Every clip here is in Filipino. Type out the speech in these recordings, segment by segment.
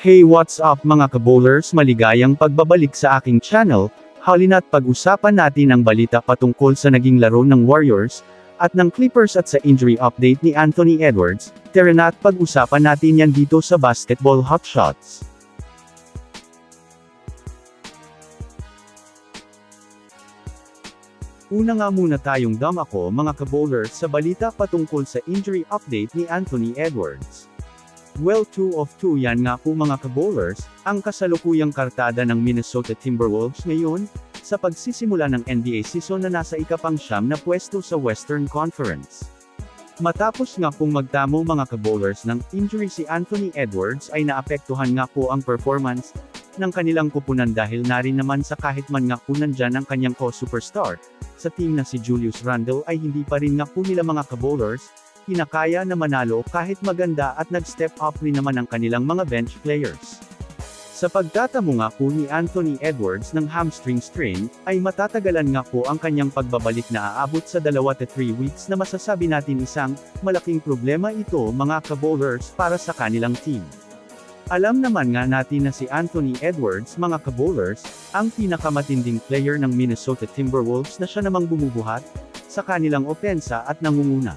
Hey what's up mga kabowlers maligayang pagbabalik sa aking channel, halina't pag-usapan natin ang balita patungkol sa naging laro ng Warriors, at ng Clippers at sa injury update ni Anthony Edwards, tara na't pag-usapan natin yan dito sa Basketball Hotshots. Una nga muna tayong dam ako mga kabowlers sa balita patungkol sa injury update ni Anthony Edwards. Well 2 of 2 yan nga po mga kabowlers, ang kasalukuyang kartada ng Minnesota Timberwolves ngayon, sa pagsisimula ng NBA season na nasa ikapang siyam na pwesto sa Western Conference. Matapos nga pong magtamo mga kabowlers ng injury si Anthony Edwards ay naapektuhan nga po ang performance ng kanilang kupunan dahil na rin naman sa kahit man nga po nandyan ang kanyang co-superstar, sa team na si Julius Randle ay hindi pa rin nga po nila mga kabowlers, kinakaya na manalo kahit maganda at nag-step up rin naman ang kanilang mga bench players. Sa pagtatamo nga po ni Anthony Edwards ng hamstring strain, ay matatagalan nga po ang kanyang pagbabalik na aabot sa 2 to 3 weeks na masasabi natin isang malaking problema ito mga kabowlers para sa kanilang team. Alam naman nga natin na si Anthony Edwards mga kabowlers, ang pinakamatinding player ng Minnesota Timberwolves na siya namang bumubuhat, sa kanilang opensa at nangunguna.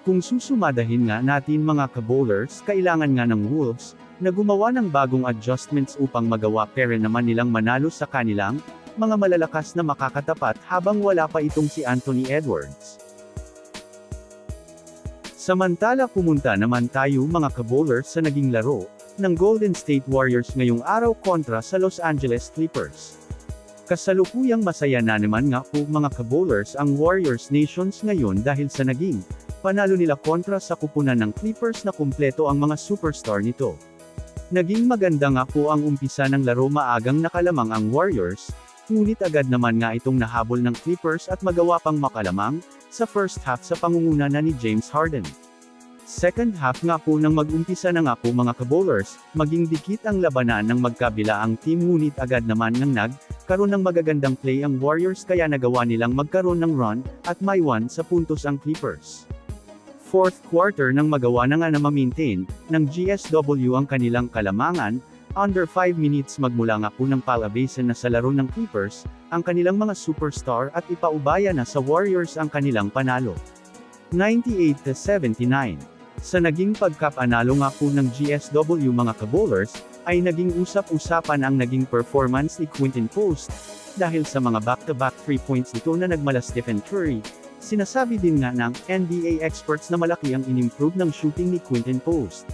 Kung susumadahin nga natin mga kabowlers, kailangan nga ng Wolves, na gumawa ng bagong adjustments upang magawa pere naman nilang manalo sa kanilang, mga malalakas na makakatapat habang wala pa itong si Anthony Edwards. Samantala pumunta naman tayo mga kabowlers sa naging laro, ng Golden State Warriors ngayong araw kontra sa Los Angeles Clippers. Kasalukuyang masaya na naman nga po mga kabowlers ang Warriors Nations ngayon dahil sa naging panalo nila kontra sa kupunan ng Clippers na kumpleto ang mga superstar nito. Naging maganda nga po ang umpisa ng laro maagang nakalamang ang Warriors, ngunit agad naman nga itong nahabol ng Clippers at magawa pang makalamang, sa first half sa pangunguna na ni James Harden. Second half nga po nang mag-umpisa na nga po mga kabowlers, maging dikit ang labanan ng magkabila ang team ngunit agad naman ng nagkaroon ng magagandang play ang Warriors kaya nagawa nilang magkaroon ng run, at may one sa puntos ang Clippers. Fourth quarter nang magawa na nga na ma-maintain, ng GSW ang kanilang kalamangan, under 5 minutes magmula nga po ng palabasan na sa laro ng Clippers, ang kanilang mga superstar at ipaubaya na sa Warriors ang kanilang panalo. 98-79. Sa naging pagkapanalo nga po ng GSW mga kabowlers, ay naging usap-usapan ang naging performance ni Quinton Post, dahil sa mga back-to-back 3 points ito na nagmala Stephen Curry, Sinasabi din nga ng NBA experts na malaki ang inimprove ng shooting ni Quinton Post.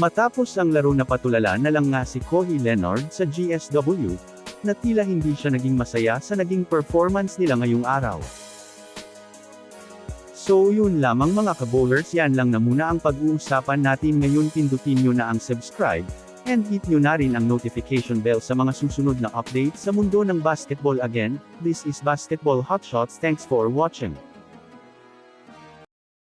Matapos ang laro na patulala na lang nga si Kohi Leonard sa GSW, na tila hindi siya naging masaya sa naging performance nila ngayong araw. So yun lamang mga kabowlers yan lang na muna ang pag-uusapan natin ngayon pindutin nyo na ang subscribe, and hit nyo na rin ang notification bell sa mga susunod na update sa mundo ng basketball again, this is Basketball Hotshots thanks for watching.